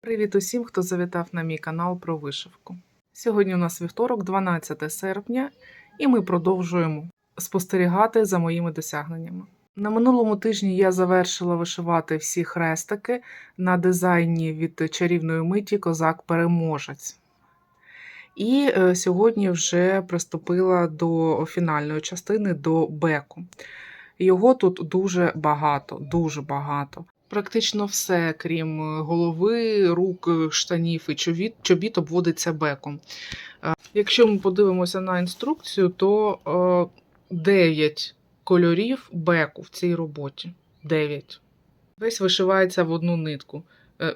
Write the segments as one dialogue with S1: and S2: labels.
S1: Привіт усім, хто завітав на мій канал про вишивку. Сьогодні у нас вівторок, 12 серпня, і ми продовжуємо спостерігати за моїми досягненнями. На минулому тижні я завершила вишивати всі хрестики на дизайні від чарівної миті Козак-Переможець. І е, сьогодні вже приступила до фінальної частини до беку. Його тут дуже багато, дуже багато. Практично все, крім е, голови, рук, е, штанів і чобіт, чобіт обводиться беком. Е, Якщо ми подивимося на інструкцію, то 9 кольорів беку в цій роботі. 9. Весь вишивається в одну нитку.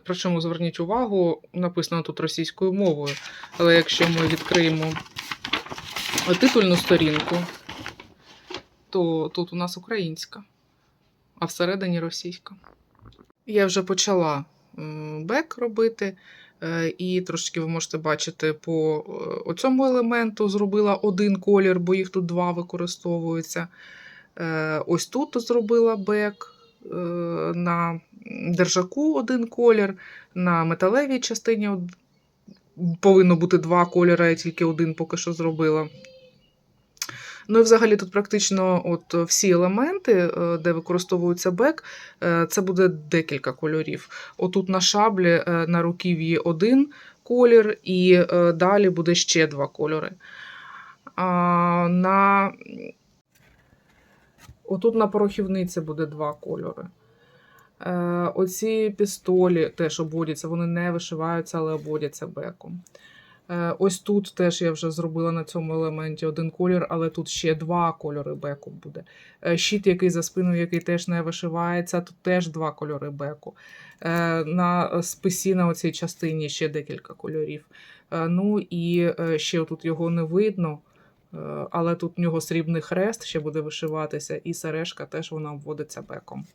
S1: Причому зверніть увагу, написано тут російською мовою. Але якщо ми відкриємо титульну сторінку, то тут у нас українська, а всередині російська. Я вже почала бек робити, е, і трошки ви можете бачити по е, оцьому елементу зробила один колір, бо їх тут два використовуються. Е, Ось тут зробила бек на держаку один колір, на металевій частині повинно бути два кольори, я тільки один поки що зробила. Ну і взагалі тут практично от всі елементи, е, де використовується бек, е, це буде декілька кольорів. Отут на шаблі е, на руків'ї один колір, і далі буде ще два кольори. На... Отут на порохівниці буде два кольори. Оці пістолі теж обводяться, вони не вишиваються, але обводяться беком. Е, Ось тут теж я вже зробила на цьому елементі один колір, але тут ще два кольори беку буде. Е, Щит, який за спиною, який теж не вишивається, тут теж два кольори беку. Е, На списі на оцій частині ще декілька кольорів. Ну і ще тут його не видно, але тут в нього срібний хрест ще буде вишиватися, і сережка теж вона обводиться беком.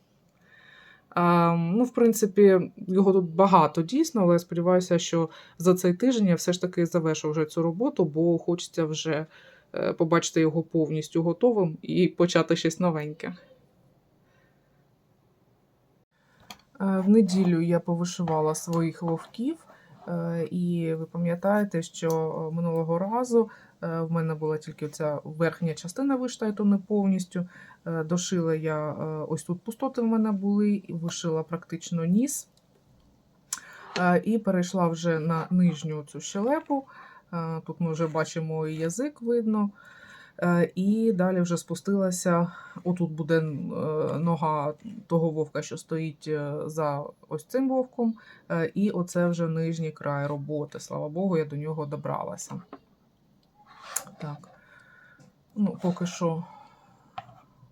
S1: Ну, в принципі, його тут багато дійсно, але я сподіваюся, що за цей тиждень я все ж таки завершу вже цю роботу, бо хочеться вже е, побачити його повністю готовим і почати щось новеньке. Е, В неділю я повишивала своїх вовків, і ви пам'ятаєте, що е, минулого разу е, в мене була тільки ця верхня частина виштайту не повністю. Е, Дошила я е, ось тут пустоти в мене були, вишила практично ніс. Е, І перейшла вже на нижню цю щелепу. Е, Тут ми вже бачимо і язик видно. Е, І далі вже спустилася. Отут буде е, нога того вовка, що стоїть е, за ось цим вовком. І оце вже нижній край роботи. Слава Богу, я до нього добралася. Так. Ну, поки що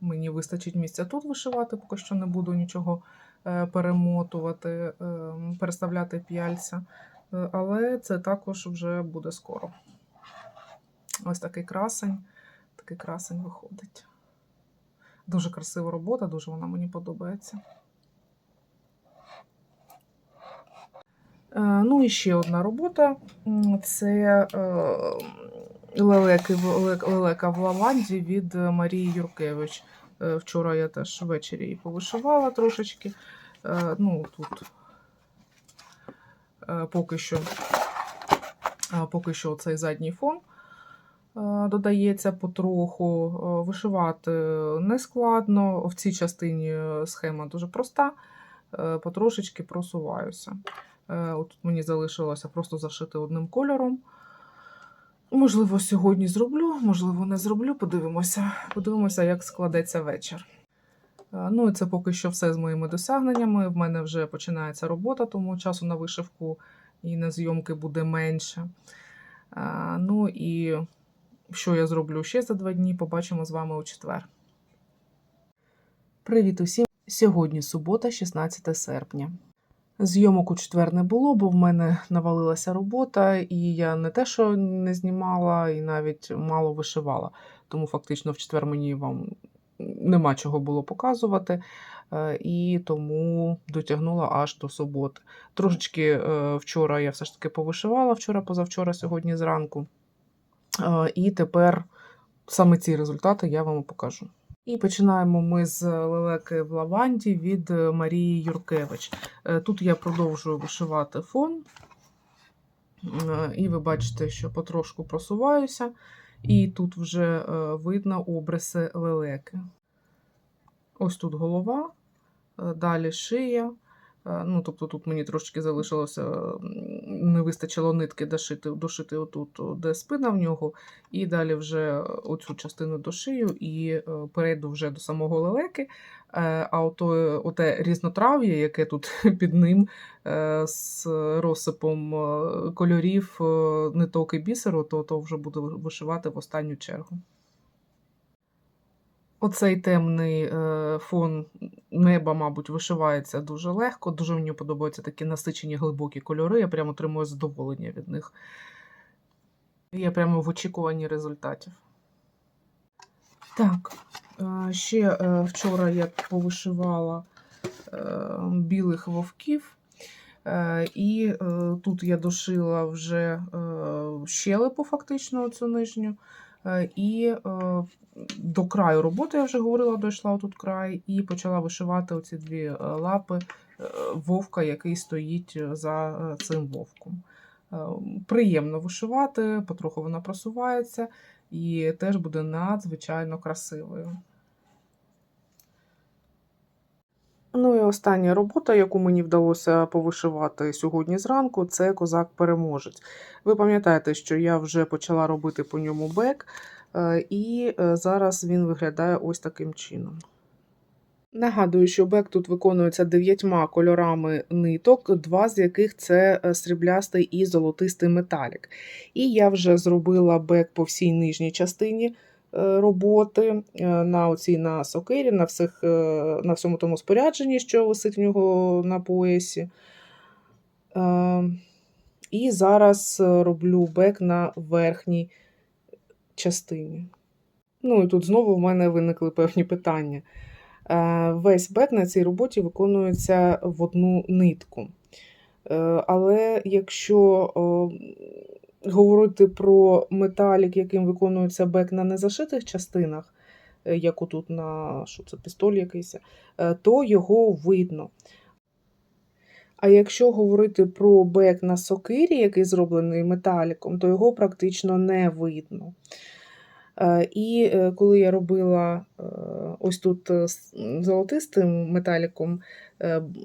S1: мені вистачить місця тут вишивати, поки що не буду нічого перемотувати, переставляти п'яльця. Але це також вже буде скоро. Ось такий красень, такий красень виходить. Дуже красива робота, дуже вона мені подобається. Е, Ну і ще одна робота це е, лелеки, лелека в лаванді від Марії Юркевич. Е, Вчора я теж ввечері її повишивала трошечки. Ну, тут поки що, поки що цей задній фон додається потроху. Е, Вишивати не складно. В цій частині схема дуже проста. Е, Потрошечки просуваюся. Е, От тут мені залишилося просто зашити одним кольором. Можливо, сьогодні зроблю, можливо, не зроблю. Подивимося. Подивимося, як складеться вечір. Е, Ну і це поки що все з моїми досягненнями. В мене вже починається робота, тому часу на вишивку і на зйомки буде менше. Е, Ну і що я зроблю ще за два дні, побачимо з вами у четвер. Привіт усім! Сьогодні субота, 16 серпня. Зйомок у четвер не було, бо в мене навалилася робота, і я не те, що не знімала, і навіть мало вишивала. Тому фактично в четвер мені вам нема чого було показувати. е, І тому дотягнула аж до суботи. Трошечки е, вчора я все ж таки повишивала, вчора, позавчора, сьогодні зранку. Е, І тепер саме ці результати я вам покажу. І починаємо ми з лелеки в лаванді від е, Марії Юркевич. Е, Тут я продовжую вишивати фон, і ви бачите, що потрошку просуваюся, і тут вже видно обриси лелеки. Ось тут голова, далі шия. Е, Ну, тобто тут мені трошки залишилося, не вистачило нитки дошити, дошити отут, де спина в нього, і далі вже оцю частину дошию і е, перейду вже до самого лелеки. Е, А ото, оте різнотрав'я, яке тут під ним е, з розсипом е, кольорів, е, ниток і бісеру, то, то вже буду вишивати в останню чергу. Оцей темний е, фон неба, мабуть, вишивається дуже легко. Дуже мені подобаються такі насичені глибокі кольори. Я прямо отримую задоволення від них. Я прямо в очікуванні результатів. Так, е, ще е, вчора я повишивала білих вовків. І тут я дошила вже щелепу, фактично, цю нижню. Е, І е, до краю роботи, я вже говорила, дійшла тут край, і почала вишивати оці дві е, лапи вовка, який стоїть за цим вовком. Приємно вишивати, потроху вона просувається і теж буде надзвичайно красивою. Ну і остання робота, яку мені вдалося повишивати сьогодні зранку, це козак-переможець. Ви пам'ятаєте, що я вже почала робити по ньому бек, е, і е, зараз він виглядає ось таким чином. Нагадую, що бек тут виконується дев'ятьма кольорами ниток, два з яких це е, сріблястий і золотистий металік. І я вже зробила бек по всій нижній частині роботи е, на оцій на сокирі, на, всіх, е, на всьому тому спорядженні, що висить в нього на поясі. Е, І зараз е, роблю бек на верхній частині. Ну і тут знову в мене виникли певні питання. Е, Весь бек на цій роботі виконується в одну нитку. Е, Але якщо е, говорити про металік, яким виконується бек на незашитих частинах, е, як отут на що це, пістоль якийсь, е, то його видно. А якщо говорити про бек на сокирі, який зроблений металіком, то його практично не видно. Е, І е, коли я робила е, ось тут золотистим металіком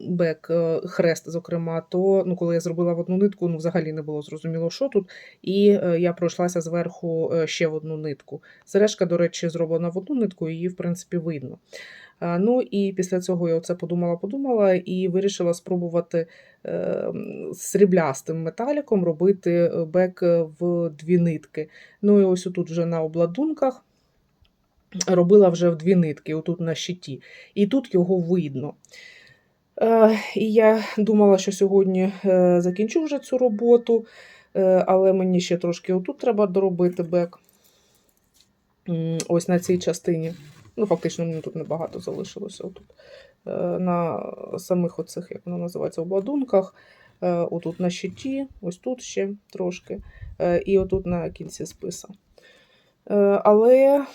S1: бек, хрест, зокрема, то ну, коли я зробила в одну нитку, ну, взагалі не було зрозуміло, що тут. І я пройшлася зверху ще в одну нитку. Сережка, до речі, зроблена в одну нитку, її, в принципі, видно. Е, Ну і після цього я оце подумала-подумала і вирішила спробувати е, сріблястим металіком робити е, бек в дві нитки. Ну і ось тут вже на обладунках робила вже в дві нитки, отут на щиті. І тут його видно. І я думала, що сьогодні закінчу вже цю роботу, але мені ще трошки отут треба доробити бек. Ось на цій частині. Ну, фактично, мені тут небагато залишилося. Отут. Е, На самих оцих, як воно називається, обладунках. Е, Отут на щиті, ось тут ще трошки, е, і отут на кінці списа. Але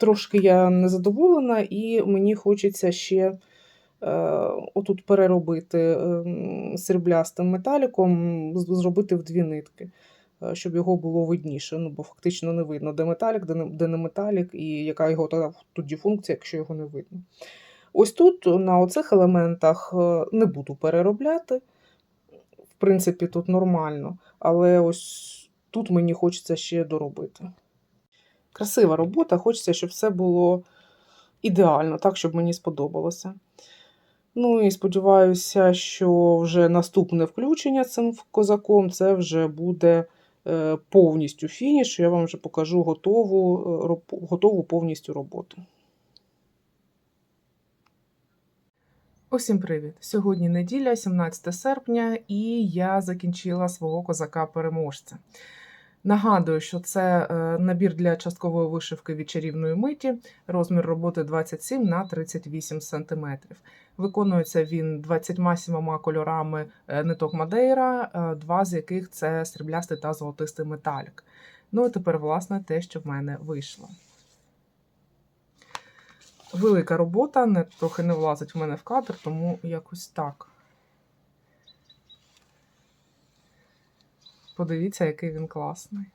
S1: трошки я незадоволена, і мені хочеться ще отут переробити ем, сріблястим металіком, зробити в дві нитки, щоб його було видніше. Ну, бо фактично не видно, де металік, де не, де не металік, і яка його тоді- функція, якщо його не видно. Ось тут на оцих елементах е, не буду переробляти. В принципі, тут нормально, але ось тут мені хочеться ще доробити. Красива робота, хочеться, щоб все було ідеально, так, щоб мені сподобалося. Ну і сподіваюся, що вже наступне включення цим козаком це вже буде е, повністю фініш. Я вам вже покажу готову, е, готову повністю роботу. Усім привіт! Сьогодні неділя, 17 серпня, і я закінчила свого козака-переможця. Нагадую, що це е, набір для часткової вишивки від миті, розмір роботи 27 на 38 см. Виконується він 27 кольорами е, ниток Мадейра, е, два з яких це сріблястий та золотистий металік. Ну і тепер, власне, те, що в мене вийшло. Велика робота, не, трохи не влазить в мене в кадр, тому якось так. Подивіться, який він класний.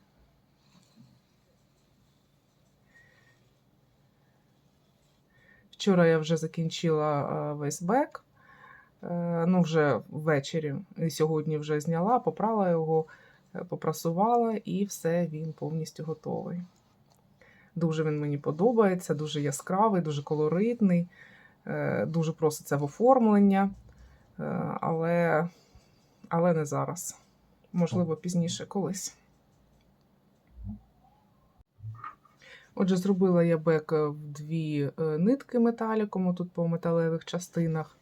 S1: Вчора я вже закінчила е, весь бек. Е, Ну, вже ввечері. І сьогодні вже зняла, попрала його, е, попрасувала, і все, він повністю готовий. Дуже він мені подобається, дуже яскравий, дуже колоритний, дуже проситься в оформлення, але, але не зараз. Можливо, пізніше колись. Отже, зробила я бек в дві е, нитки металіком, тут по металевих частинах.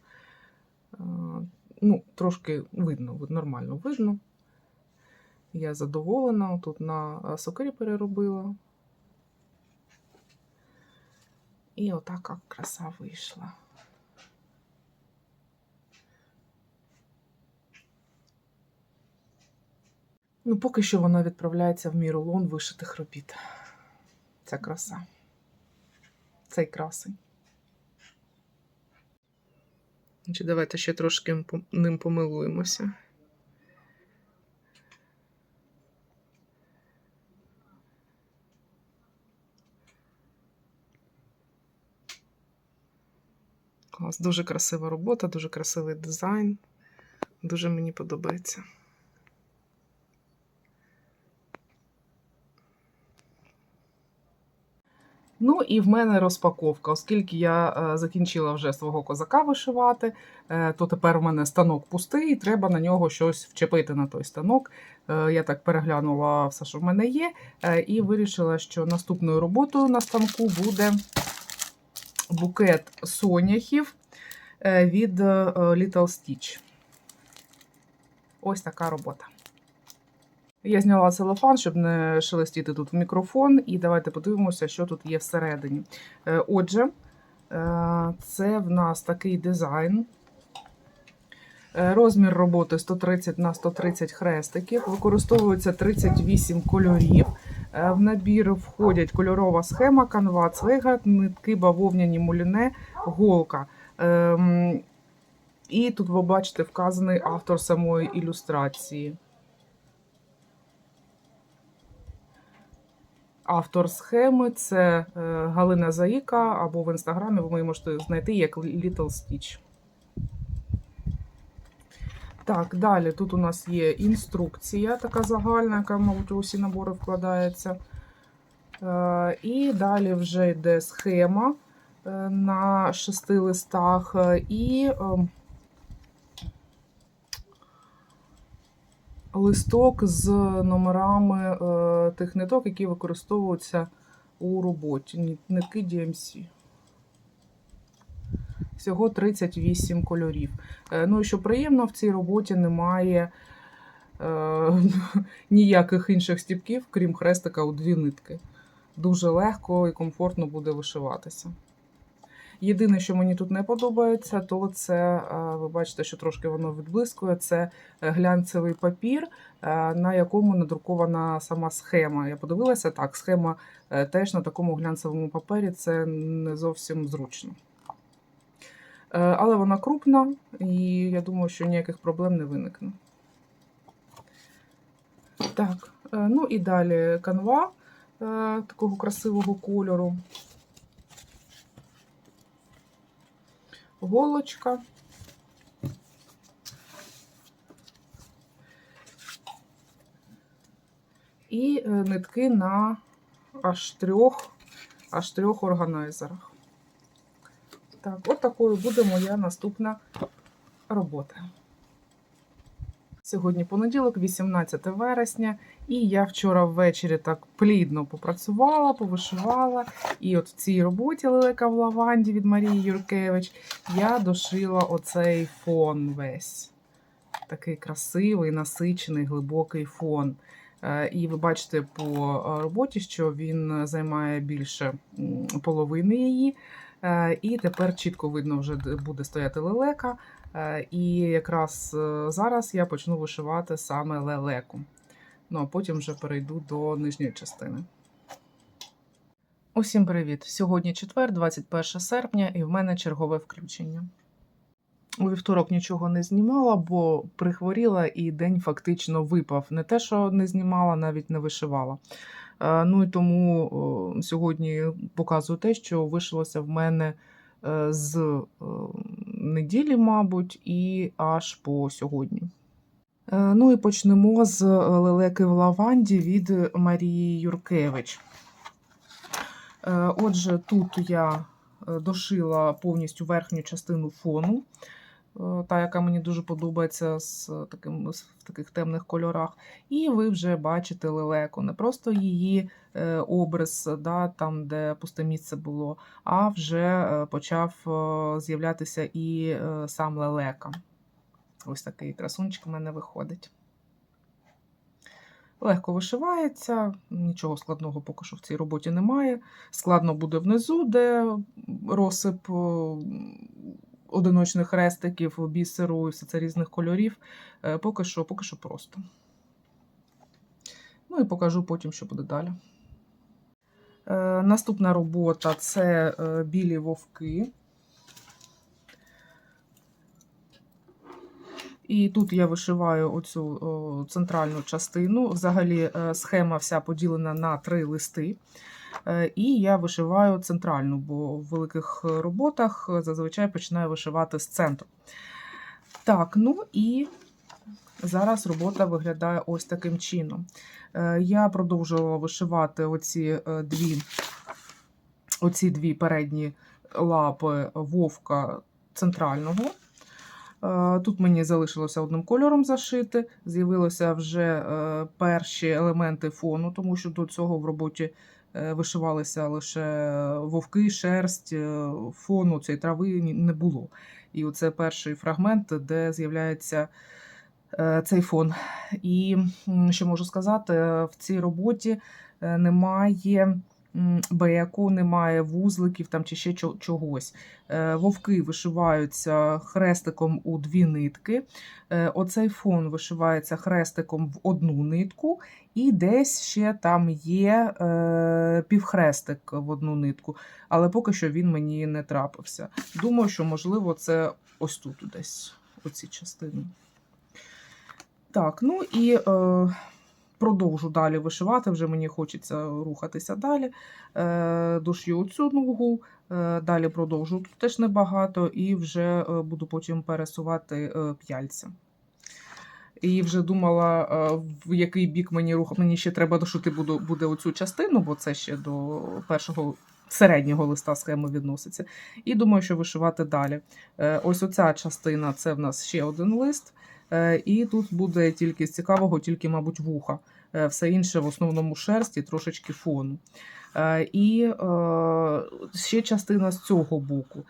S1: Е, Ну, трошки видно, нормально видно. Я задоволена, тут на е, сокирі переробила. І отака краса вийшла. Ну, поки що вона відправляється в мій рулон вишитих робіт. Ця краса. Цей красень. Значить, давайте ще трошки ним помилуємося. Клас, дуже красива робота, дуже красивий дизайн. Дуже мені подобається. Ну і в мене розпаковка. Оскільки я е, закінчила вже свого козака вишивати, е, то тепер в мене станок пустий, і треба на нього щось вчепити на той станок. Е, я так переглянула все, що в мене є, і вирішила, що наступною роботою на станку буде букет соняхів від Little Stitch. Ось така робота. Я зняла целофан, щоб не шелестіти тут в мікрофон, і давайте подивимося, що тут є всередині. Е, Отже, е, це в нас такий дизайн. Е, Розмір роботи 130 на 130 хрестиків. Використовується 38 кольорів. В набір входять кольорова схема, канва, цвига, нитки, бавовняні муліне, голка. Ем, І тут ви бачите вказаний автор самої ілюстрації. Автор схеми це е, Галина Заїка, або в інстаграмі ви можете знайти як Little Stitch. Так, далі тут у нас є інструкція, така загальна, яка, мабуть, у усі набори вкладається. Е, І далі вже йде схема е, на шести листах. І листок з номерами е, тих ниток, які використовуються у роботі. Нитки DMC. Всього 38 кольорів. Е, Ну і що приємно, в цій роботі немає е, ніяких інших стіпків, крім хрестика у дві нитки. Дуже легко і комфортно буде вишиватися. Єдине, що мені тут не подобається, то це, е, ви бачите, що трошки воно відблискує, це е, глянцевий папір, е, на якому надрукована сама схема. Я подивилася так, схема теж на такому глянцевому папері це не зовсім зручно. Але вона крупна, і я думаю, що ніяких проблем не виникне. Так, ну і далі канва такого красивого кольору. Голочка. І е, нитки на аж трьох, аж трьох органайзерах. Так, от такою буде моя наступна робота. Сьогодні понеділок, 18 вересня, і я вчора ввечері так плідно попрацювала, повишивала. І от в цій роботі лелека в лаванді від Марії Юркевич я дошила оцей фон весь. Такий красивий, насичений, глибокий фон. Е, І ви бачите по е, роботі, що він займає більше половини її. Е, І тепер чітко видно, вже буде стояти лелека. І якраз зараз я почну вишивати саме лелеку. Ну а потім вже перейду до нижньої частини. Усім привіт! Сьогодні четвер, 21 серпня, і в мене чергове включення. У вівторок нічого не знімала, бо прихворіла і день фактично випав. Не те, що не знімала, навіть не вишивала. Е, Ну і тому сьогодні показую те, що вишилося в мене е, з е, неділі, мабуть, і аж по сьогодні. Е, Ну і почнемо з лелеки в лаванді від Марії Юркевич. Е, Отже, тут я е, дошила повністю верхню частину фону, е, та, яка мені дуже подобається з таким, в таких темних кольорах. І ви вже бачите лелеку. Не просто її е, образ, да, там, де пусте місце було, а вже е, почав е, з'являтися і е, сам лелека. Ось такий красунчик в мене виходить. Легко вишивається, нічого складного поки що в цій роботі немає. Складно буде внизу, де розсип одиночних хрестиків, бісеру і все це різних кольорів. Е, Поки що, поки що просто. Ну і покажу потім, що буде далі. Е, Наступна робота це е, білі вовки. І тут я вишиваю оцю о, центральну частину. Взагалі е, схема вся поділена на три листи. Е, І я вишиваю центральну, бо в великих роботах зазвичай починаю вишивати з центру. Так, ну і зараз робота виглядає ось таким чином. Е, Я продовжувала вишивати оці дві, оці дві передні лапи вовка центрального. Е, Тут мені залишилося одним кольором зашити. З'явилися вже е, перші елементи фону, тому що до цього в роботі е, вишивалися лише вовки, шерсть, фону цієї трави не було. І оце перший фрагмент, де з'являється цей фон. І що можу сказати, в цій роботі немає беку, немає вузликів там чи ще чогось. Е, Вовки вишиваються хрестиком у дві нитки. Е, Оцей фон вишивається хрестиком в одну нитку, і десь ще там є е, півхрестик в одну нитку, але поки що він мені не трапився. Думаю, що можливо це ось тут десь, оці частини. Так, ну і продовжу далі вишивати, вже мені хочеться рухатися далі. Е, дошью оцю ногу, е, далі продовжу тут теж небагато, і вже е, буду потім пересувати п'яльця. І вже думала, в який бік мені рух... мені ще треба дошити буду, буде оцю частину, бо це ще до першого середнього листа схеми відноситься. І думаю, що вишивати далі. Ось оця частина це в нас ще один лист. Е, І тут буде тільки з цікавого, тільки, мабуть, вуха. Е, Все інше в основному шерсті, трошечки фону. Е, І ще частина з цього боку.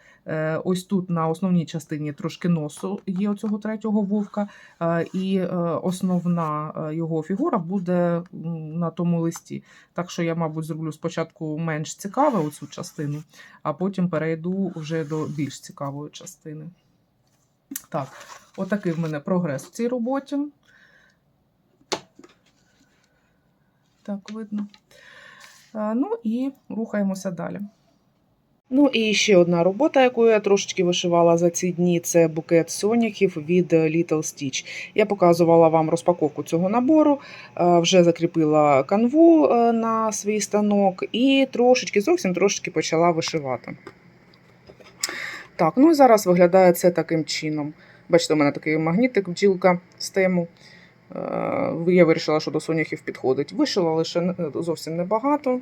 S1: Ось тут на основній частині трошки носу є оцього третього вовка, і основна його фігура буде на тому листі. Так що я, мабуть, зроблю спочатку менш цікаве оцю частину, а потім перейду вже до більш цікавої частини. Так, отакий в мене прогрес в цій роботі. Так, видно. Ну і рухаємося далі. Ну і ще одна робота, яку я трошечки вишивала за ці дні, це букет соняхів від Little Stitch. Я показувала вам розпаковку цього набору, вже закріпила канву е, на свій станок і трошечки, зовсім трошечки почала вишивати. Так, ну і зараз виглядає це таким чином. Бачите, у мене такий магнітик, бджілка з тему. Е, Я вирішила, що до соняхів підходить. Вишила лише зовсім небагато.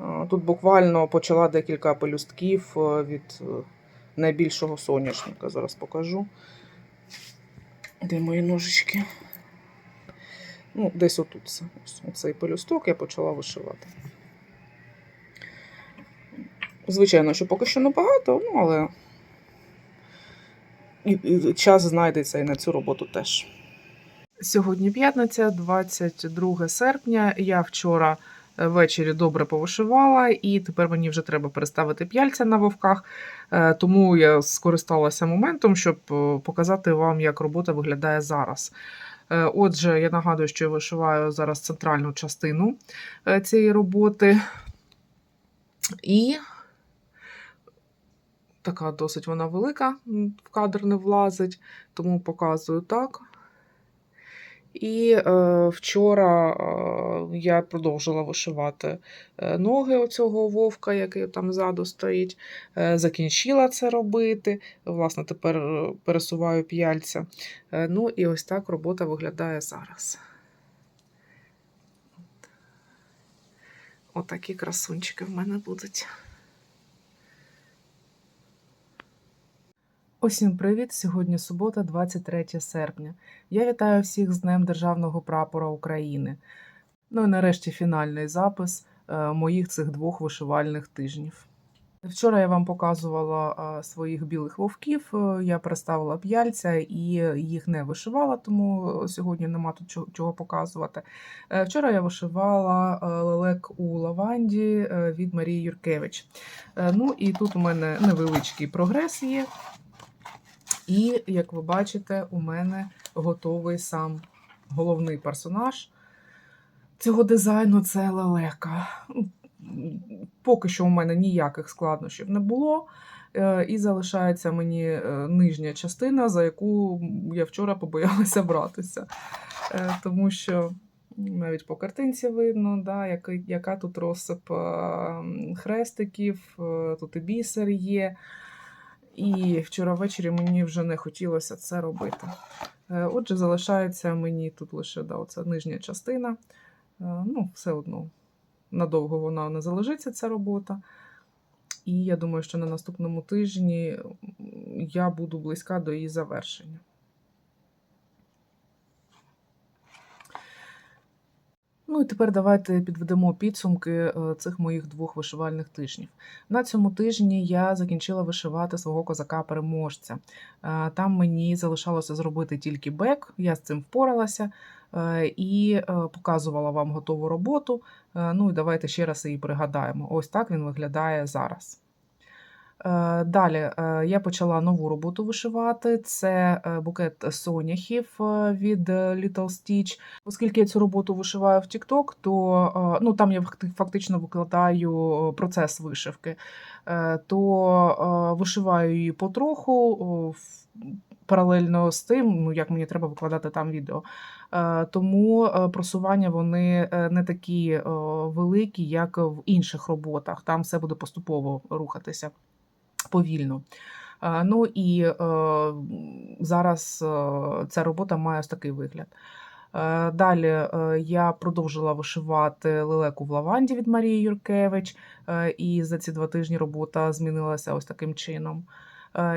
S1: Е, Тут буквально почала декілька пелюстків е, від е, найбільшого соняшника. Зараз покажу. Де мої ножички? Ну, десь отут. Ось Оцей пелюсток я почала вишивати. Звичайно, що поки що небагато, ну але і, час знайдеться і на цю роботу теж. Сьогодні п'ятниця, 22 серпня. Я вчора е, ввечері добре повишивала, і тепер мені вже треба переставити п'яльця на вовках. Е, Тому я скористалася моментом, щоб е, показати вам, як робота виглядає зараз. Отже, я нагадую, що я вишиваю зараз центральну частину цієї роботи. І така досить вона велика, в кадр не влазить, тому показую так. І е, вчора е, я продовжила вишивати е, ноги оцього вовка, який там ззаду стоїть. Е, закінчила це робити. Власне, тепер е, пересуваю п'яльця. Е, ну і ось так робота виглядає зараз. Отакі красунчики в мене будуть. Усім привіт! Сьогодні субота, 23 серпня. Я вітаю всіх з Днем Державного прапора України. Ну і нарешті фінальний запис е, моїх цих двох вишивальних тижнів. Вчора я вам показувала е, своїх білих вовків, е, я переставила п'яльця і їх не вишивала, тому сьогодні нема тут чого- показувати. Вчора я вишивала лелек у лаванді від Марії Юркевич. Ну і тут у мене невеличкий прогрес є. І, як ви бачите, у мене готовий сам головний персонаж цього дизайну це лелека. Поки що у мене ніяких складнощів не було. Е, І залишається мені е, нижня частина, за яку я вчора побоялася братися. Е, Тому що навіть по картинці видно, да, який- яка тут розсип хрестиків, тут і бісер є. І вчора ввечері мені вже не хотілося це робити. Е, Отже, залишається мені тут лише да, оця нижня частина. Е, Ну, все одно надовго вона не залежиться, ця робота. І я думаю, що на наступному тижні я буду близька до її завершення. Ну і тепер давайте підведемо підсумки е, цих моїх двох вишивальних тижнів. На цьому тижні я закінчила вишивати свого козака-переможця. Е, Там мені залишалося зробити тільки бек, я з цим впоралася е, і показувала вам готову роботу. Ну і давайте ще раз її пригадаємо. Ось так він виглядає зараз. Е, Далі е, я почала нову роботу вишивати. Це е, букет соняхів від Little Stitch. Оскільки я цю роботу вишиваю в TikTok, то ну, там я фактично викладаю процес вишивки, то вишиваю її потроху. Паралельно з тим, ну як мені треба викладати там відео. Тому просування вони не такі великі, як в інших роботах. Там все буде поступово рухатися повільно. Е, Ну і е, зараз е, ця робота має ось такий вигляд. Далі я продовжила вишивати лелеку в лаванді від Марії Юркевич, і за ці два тижні робота змінилася ось таким чином.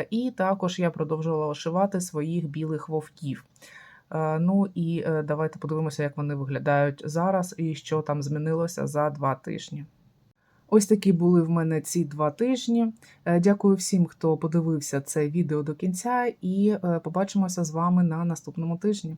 S1: І також я продовжувала вишивати своїх білих вовків. Ну і давайте подивимося, як вони виглядають зараз і що там змінилося за два тижні. Ось такі були в мене ці два тижні. Е, Дякую всім, хто подивився це відео до кінця, і е, побачимося з вами на наступному тижні.